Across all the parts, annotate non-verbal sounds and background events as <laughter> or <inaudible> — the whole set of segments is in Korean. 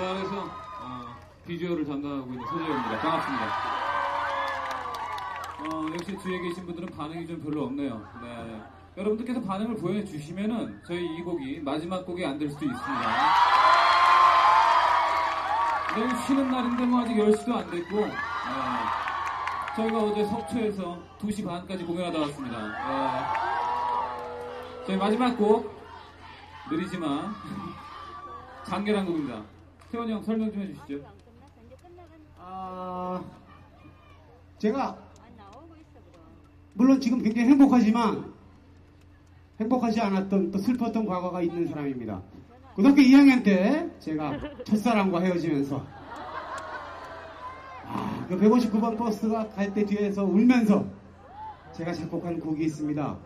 부활에서 어, 비주얼을 담당하고 있는 소재입니다. 반갑습니다. 어, 역시 뒤에 계신 분들은 반응이 좀 별로 없네요. 네. 여러분들께서 반응을 보여주시면은 저희 이 곡이 마지막 곡이 안 될 수도 있습니다. 내일 쉬는 날인데 뭐 아직 10시도 안 됐고 네. 저희가 어제 석초에서 2시 반까지 공연하다 왔습니다. 네. 저희 마지막 곡 느리지만 <laughs> 장계란 곡입니다. 태원이 형 설명 좀 해주시죠. 아, 제가 물론 지금 굉장히 행복하지만 행복하지 않았던 또 슬펐던 과거가 있는 사람입니다. 고등학교 2학년 때 제가 첫사랑과 헤어지면서 아, 그 159번 버스가 갈 때 뒤에서 울면서 제가 작곡한 곡이 있습니다.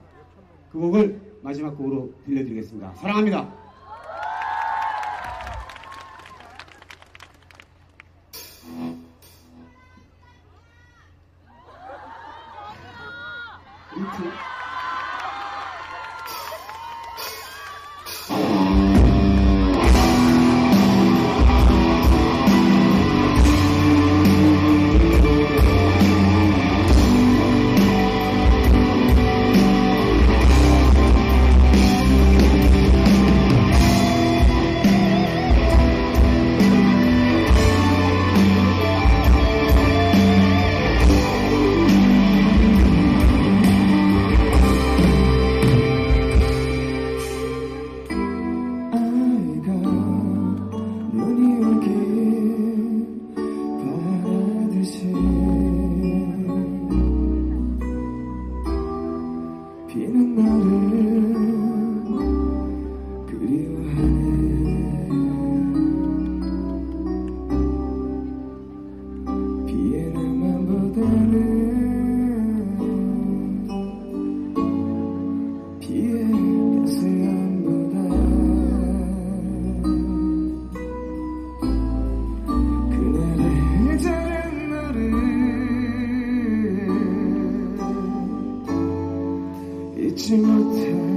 그 곡을 마지막 곡으로 들려드리겠습니다. 사랑합니다. 이렇 to tell.